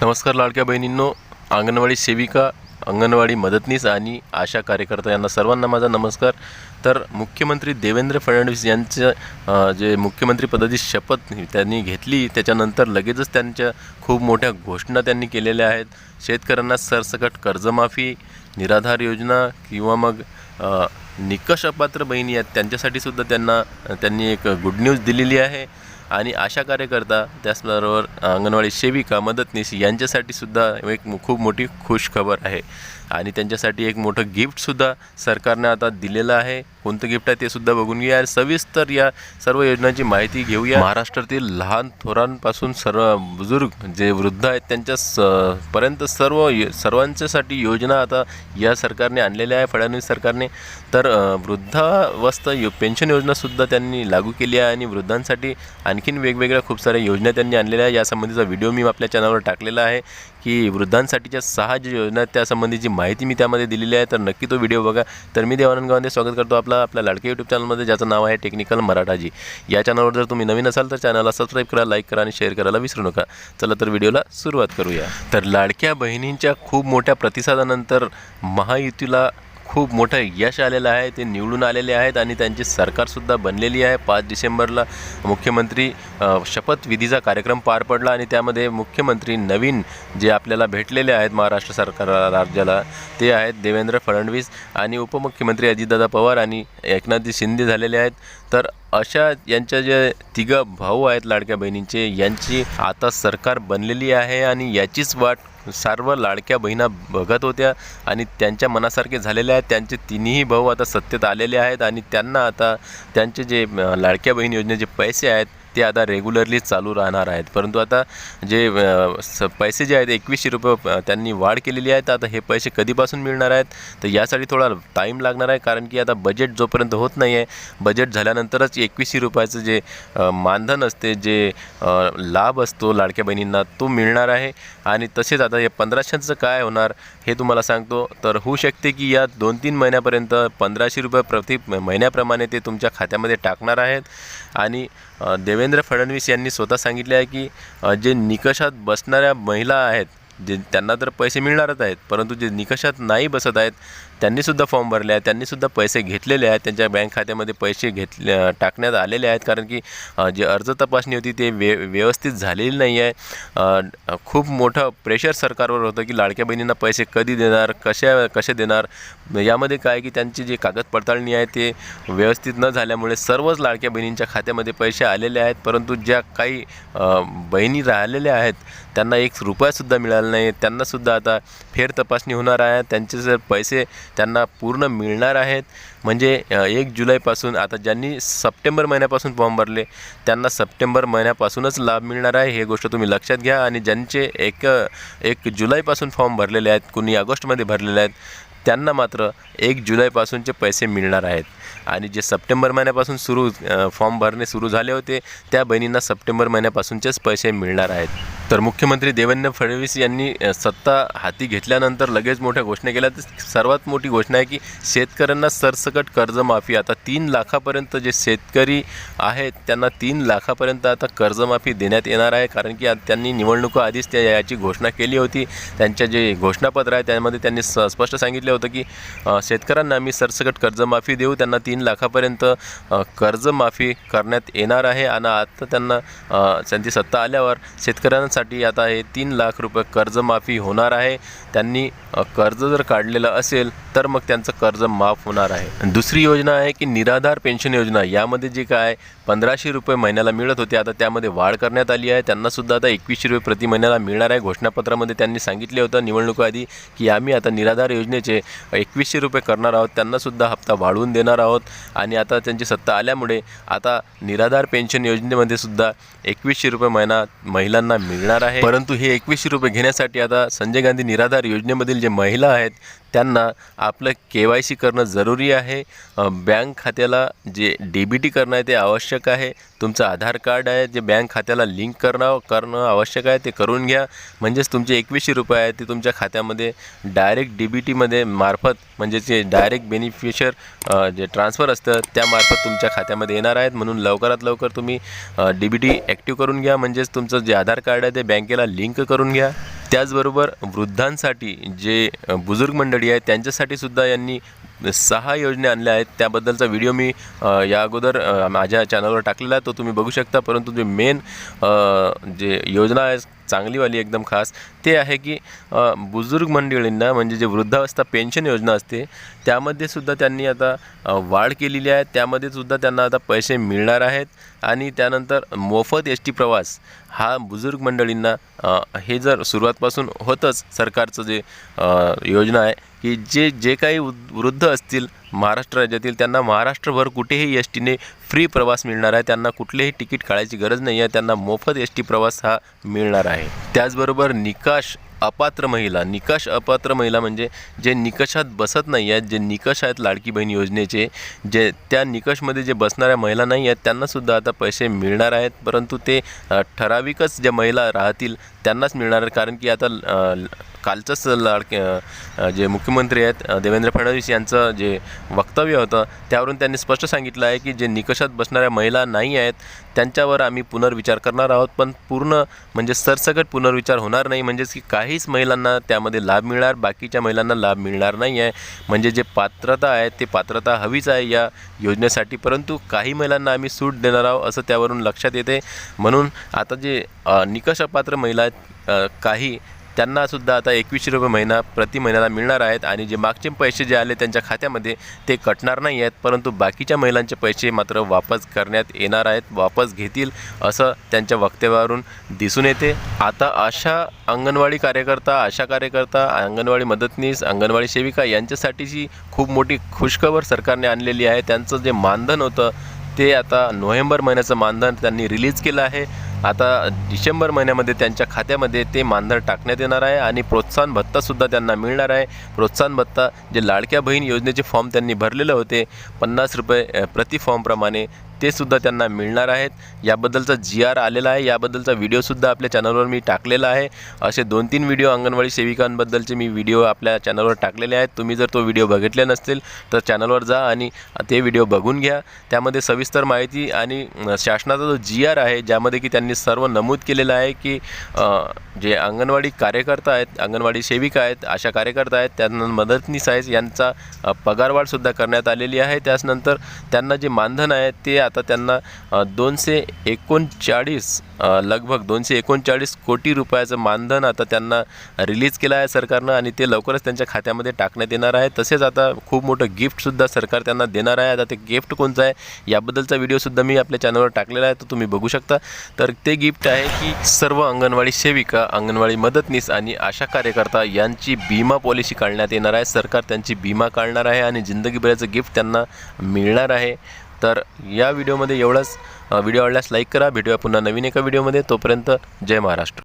नमस्कार लाडक्या बहिणींनो अंगणवाडी सेविका अंगणवाडी मदतनीस आणि आशा कार्यकर्ता यांना सर्वांना माझा नमस्कार. तर मुख्यमंत्री देवेंद्र फडणवीस यांचं जे मुख्यमंत्रीपदाची शपथ त्यांनी घेतली त्याच्यानंतर लगेचच त्यांच्या खूप मोठ्या घोषणा त्यांनी केलेल्या आहेत. शेतकऱ्यांना सरसकट कर्जमाफी निराधार योजना किंवा मग निकषपात्र निकष अपात्र बहिणी आहेत त्यांच्यासाठी सुद्धा त्यांना त्यांनी एक गुड न्यूज दिलेली आहे. आणि आशा कार्यकर्ता त्याचबरोबर अंगणवाडी सेविका मदतनीस यांच्यासाठी सुद्धा एक खूप मोठी खुश खबर आहे. आणि त्यांच्यासाठी एक मोठं गिफ्टसुद्धा सरकारनं आता दिलेलं आहे. कोणतं गिफ्ट आहे ते सुद्धा बघून घेऊया. आणि सविस्तर या सर्व योजनांची माहिती घेऊया. महाराष्ट्रातील लहान थोरांपासून सर्व बुजुर्ग जे वृद्ध आहेत त्यांच्या स पर्यंत सर्व सर्वांच्यासाठी योजना आता या सरकारने आणलेल्या आहे फडणवीस सरकारने. तर वृद्धावस्था यो पेन्शन योजनासुद्धा त्यांनी लागू केली आहे आणि वृद्धांसाठी आणखीन वेगवेगळ्या खूप साऱ्या योजना त्यांनी आणलेल्या आहे यासंबंधीचा व्हिडिओ मी आपल्या चॅनलवर टाकलेला आहे की वृद्धांसाठीच्या सहा ज्या योजना आहेत त्यासंबंधीची माहिती मी त्यामध्ये दिलेली आहे. तर नक्की तो व्हिडिओ बघा. तर मी देवानंद गावांदे स्वागत करतो आपला आपल्या लाडके यूट्यूब चॅनलमध्ये ज्याचं नाव आहे टेक्निकल मराठाजी. या चॅनलवर जर तुम्ही नवीन असाल तर चॅनलला सबस्क्राईब करा लाईक करा आणि शेअर करायला विसरू नका. चला तर व्हिडिओला सुरुवात करूया. तर लाडक्या बहिणींच्या खूप मोठ्या प्रतिसादानंतर महायुतीला खूप मोठं यश आलेलं आहे ते निवडून आलेले आहेत आणि त्यांची सरकारसुद्धा बनलेली आहे. पाच डिसेंबरला मुख्यमंत्री शपथविधीचा कार्यक्रम पार पडला आणि त्यामध्ये मुख्यमंत्री नवीन जे आपल्याला भेटलेले आहेत महाराष्ट्र सरकार राज्याला ते आहेत देवेंद्र फडणवीस आणि उपमुख्यमंत्री अजितदादा पवार आणि एकनाथजी शिंदे झालेले आहेत. तर अशा यांच्या जे तिघं भाऊ आहेत लाडक्या बहिणींचे यांची आता सरकार बनलेली आहे आणि याचीच वाट सर्व लाडक्या बहिणा बघत होत्या आणि त्यांच्या मनासारखे झालेले आहेत. त्यांचे तिन्ही भाऊ आता सत्तेत आलेले आहेत आणि त्यांना आता त्यांचे जे लाडक्या बहीण योजनेचे पैसे आहेत ते आता रेग्युलरली चालू राहणार आहेत. परंतु आता जे स पैसे जे आहेत एकवीसशे रुपये त्यांनी वाढ केलेली आहे. तर आता हे पैसे कधीपासून मिळणार आहेत? तर यासाठी थोडा टाईम लागणार आहे. कारण की आता बजेट जोपर्यंत होत नाही आहे बजेट झाल्यानंतरच एकवीसशे रुपयाचं जे मानधन असते जे लाभ असतो लाडक्या बहिणींना तो मिळणार आहे. आणि तसेच आता हे पंधराशेचं काय होणार हे तुम्हाला सांगतो. तर होऊ शकते की या दोन तीन महिन्यापर्यंत पंधराशे रुपये प्रति महिन्याप्रमाणे ते तुमच्या खात्यामध्ये टाकणार आहेत. आणि देवे देवेंद्र फडणवीस यांनी स्वतः सांगितले आहे की जे निकषात बसणाऱ्या महिला आहेत जे त्यांना तर पैसे मिळणारच आहेत परंतु जे निकषात नाही बसत आहेत त्यांनीसुद्धा फॉर्म भरले आहेत त्यांनीसुद्धा पैसे घेतलेले आहेत त्यांच्या बँक खात्यामध्ये पैसे घेतले टाकण्यात आलेले आहेत. कारण की जी जे अर्ज तपासणी होती ते वे व्यवस्थित झालेली नाही आहे खूप मोठं प्रेशर सरकारवर होतं की लाडक्या बहिणींना पैसे कधी देणार कशा कसे देणार? यामध्ये काय की त्यांची जी कागद पडताळणी आहे ते व्यवस्थित न झाल्यामुळे सर्वच लाडक्या बहिणींच्या खात्यामध्ये पैसे आलेले आहेत. परंतु ज्या काही बहिणी राहिलेल्या आहेत त्यांना एक रुपयासुद्धा मिळाला नाही. त्यांनासुद्धा आता फेर तपासणी होणार आहे. त्यांचे जर पैसे त्यांना पूर्ण मिळणार आहेत. म्हणजे एक जुलैपासून आता ज्यांनी सप्टेंबर महिन्यापासून फॉर्म भरले त्यांना सप्टेंबर महिन्यापासूनच लाभ मिळणार आहे हे गोष्ट तुम्ही लक्षात घ्या. आणि ज्यांचे एक एक जुलैपासून फॉर्म भरलेले आहेत कुणी ऑगस्टमध्ये भरलेले आहेत त्यांना मात्र एक जुलैपासूनचे पैसे मिळणार आहेत. आणि जे सप्टेंबर महिन्यापासून सुरू फॉर्म भरणे सुरू झाले होते त्या बहिणींना सप्टेंबर महिन्यापासूनचेच पैसे मिळणार आहेत. तर मुख्यमंत्री देवेंद्र फडणवीस यांनी सत्ता हाती घेतल्यानंतर लगेच मोठ्या घोषणा केल्या. तर सर्वात मोठी घोषणा आहे की शेतकऱ्यांना सरसकट कर्जमाफी आता तीन लाखापर्यंत जे शेतकरी आहेत त्यांना तीन लाखापर्यंत आता कर्जमाफी देण्यात येणार आहे. कारण की त्यांनी निवडणुका आधीच त्या याची घोषणा केली होती. त्यांच्या जे घोषणापत्र आहे त्यामध्ये त्यांनी स स्पष्ट सांगितलं होतं की शेतकऱ्यांना आम्ही सरसकट कर्जमाफी देऊ. त्यांना तीन लाखापर्यंत कर्जमाफी करण्यात येणार आहे. आणि आता त्यांना त्यांची सत्ता आल्यावर शेतकऱ्यांसाठी आता हे तीन लाख रुपये कर्जमाफी होणार आहे. त्यांनी कर्ज जर काढलेलं असेल तर मग त्यांचं कर्ज माफ होणार आहे. दुसरी योजना आहे की निराधार पेन्शन योजना. यामध्ये जे काय पंधराशे रुपये महिन्याला मिळत होते आता त्यामध्ये वाढ करण्यात आली आहे. त्यांनासुद्धा आता एकवीसशे रुपये प्रति महिन्याला मिळणार आहे. घोषणापत्रामध्ये त्यांनी सांगितले होतं निवडणुकीआधी की आम्ही आता निराधार योजनेचे एकवीसशे रुपये करणार आहोत. त्यांनासुद्धा हप्ता वाढवून देणार आहोत. आणि आता त्यांची सत्ता आल्यामुळे आता निराधार पेन्शन योजनेमध्ये सुद्धा एकवीसशे रुपये महिना महिलांना मिळ मिळणार आहे. परंतु हे एकवीसशे रुपये घेण्यासाठी आता संजय गांधी निराधार योजनेमधील जे महिला आहेत त्यांना आपलं के वाय सी करणं जरुरी आहे. बँक खात्याला जे डी बी टी करणं आहे ते आवश्यक आहे. तुमचं आधार कार्ड आहे जे बँक खात्याला लिंक करणं करणं आवश्यक आहे ते करून घ्या. म्हणजेच तुमचे एकवीसशे रुपये आहे ते तुमच्या खात्यामध्ये डायरेक्ट डी बी टीमध्ये मार्फत म्हणजे जे डायरेक्ट बेनिफिशर जे ट्रान्सफर असतं त्यामार्फत तुमच्या खात्यामध्ये येणार आहेत. म्हणून लवकरात लवकर तुम्ही डी बी टी ॲक्टिव्ह करून घ्या. म्हणजेच तुमचं जे आधार कार्ड आहे ते बँकेला लिंक करून घ्या. त्याचबरोबर वृद्धांसाठी जे बुजुर्ग मंडळी आहेत त्यांच्यासाठी सुद्धा यांनी सहा योजना आणल्या आहेत. त्याबद्दलचा व्हिडिओ मी या अगोदर माझ्या चॅनलवर टाकलेला आहे. तो तुम्ही बघू शकता. परंतु जे मेन जे योजना आहे चांगलीवाली एकदम खास ते आहे की बुजुर्ग मंडळींना म्हणजे जे वृद्धावस्था पेन्शन योजना असते त्यामध्ये सुद्धा त्यांनी आता वाढ केलेली आहे. त्यामध्ये सुद्धा त्यांना आता पैसे मिळणार आहेत. आणि त्यानंतर मोफत एस टी प्रवास हा बुजुर्ग मंडळींना हे जर सुरुवातपासून होतंच सरकारचं जे योजना आहे की जे जे काही वृद्ध असतील महाराष्ट्र राज्यातील त्यांना महाराष्ट्रभर कुठेही एस टीने फ्री प्रवास मिळणार आहे. त्यांना कुठलेही तिकीट काढायची गरज नाही आहे. त्यांना मोफत एस टी प्रवास हा मिळणार आहे. त्याचबरोबर निकाश अपात्र महिला निकष अपात्र महिला म्हणजे जे निकषात बसत नाही आहेत जे निकष आहेत लाडकी बहीण योजनेचे जे त्या निकषमध्ये जे बसणाऱ्या महिला नाही आहेत त्यांनासुद्धा आता पैसे मिळणार आहेत. परंतु ते ठराविकच ज्या महिला राहतील त्यांनाच मिळणार कारण की आता कालचंच लाडके जे मुख्यमंत्री आहेत देवेंद्र फडणवीस यांचं जे वक्तव्य होतं त्यावरून त्यांनी स्पष्ट सांगितलं आहे की जे निकषात बसणाऱ्या महिला नाही आहेत त्यांच्यावर आम्ही पुनर्विचार करणार आहोत. पण पूर्ण म्हणजे सरसकट पुनर्विचार होणार नाही. म्हणजेच की काहीच महिलांना त्यामध्ये लाभ मिळणार बाकीच्या महिलांना लाभ मिळणार नाही आहे. म्हणजे जे पात्रता आहे ते पात्रता हवीच आहे या योजनेसाठी. परंतु काही महिलांना आम्ही सूट देणार आहोत असं त्यावरून लक्षात येते. म्हणून आता जे अ, निकष अपात्र महिला आहेत काही त्यांनासुद्धा आता एकवीसशे रुपये महिना प्रति महिन्याला मिळणार आहेत आणि जे मागचे पैसे जे आले त्यांच्या खात्यामध्ये ते कटणार नाही आहेत परंतु बाकीच्या महिलांचे पैसे मात्र वापस करण्यात येणार आहेत वापस घेतील असं त्यांच्या वक्तव्यावरून दिसून येते. आता अशा अंगणवाडी कार्यकर्ता आशा कार्यकर्ता अंगणवाडी मदतनीस अंगणवाडी सेविका यांच्यासाठीची खूप मोठी खुशखबर सरकारने आणलेली आहे. त्यांचं जे मानधन होतं ते आता नोव्हेंबर महिन्याचं मानधन त्यांनी रिलीज केलं आहे. आता डिसेंबर महिन्यामध्ये त्यांच्या खात्यामध्ये ते मानधन टाकण्यात येणार आहे आणि प्रोत्साहन भत्तासुद्धा त्यांना मिळणार आहे. प्रोत्साहन भत्ता जे लाडक्या बहीण योजनेचे फॉर्म त्यांनी भरलेले होते पन्नास रुपये प्रति फॉर्मप्रमाणे ते सुद्धा त्यांना मिळणार आहेत. याबद्दलचा जी आर आलेला आहे. याबद्दलचा व्हिडिओसुद्धा आपल्या चॅनलवर मी टाकलेला आहे. असे दोन तीन व्हिडिओ अंगणवाडी सेविकांबद्दलचे मी व्हिडिओ आपल्या चॅनलवर टाकलेले आहेत. तुम्ही जर तो व्हिडिओ बघितले नसतील तर चॅनलवर जा आणि ते व्हिडिओ बघून घ्या. त्यामध्ये सविस्तर माहिती आणि शासनाचा जो जी आर आहे ज्यामध्ये की त्यांनी सर्व नमूद केलेलं आहे की जे अंगणवाडी कार्यकर्ता आहेत अंगणवाडी सेविका आहेत अशा कार्यकर्ता आहेत त्यांना मदतनीस आहेत यांचा पगारवाढसुद्धा करण्यात आलेली आहे. त्याचनंतर त्यांना जे मानधन आहे ते आता त्यांना दोनशे एकोणचाळीस लगभग दोनशे एकोणचाळीस कोटी रुपयाचं मानधन आता त्यांना रिलीज केलं आहे सरकारनं आणि ते लवकरच त्यांच्या खात्यामध्ये टाकण्यात येणार आहे. तसेच आता खूप मोठं गिफ्टसुद्धा सरकार त्यांना देणार आहे. आता ते गिफ्ट कोणतं आहे याबद्दलचा व्हिडिओसुद्धा मी आपल्या चॅनलवर टाकलेला आहे तो तुम्ही बघू शकता. तर ते गिफ्ट आहे की सर्व अंगणवाडी सेविका अंगणवाडी मदतनीस आणि आशा कार्यकर्ता यांची विमा पॉलिसी काढण्यात येणार आहे. सरकार त्यांची विमा काढणार आहे आणि जिंदगीभराचं गिफ्ट त्यांना मिळणार आहे. तर या व्हिडिओमध्ये एवढंच. व्हिडिओ आवडल्यास लाईक करा. भेटूया पुन्हा नवीन एका व्हिडिओमध्ये. तोपर्यंत जय महाराष्ट्र.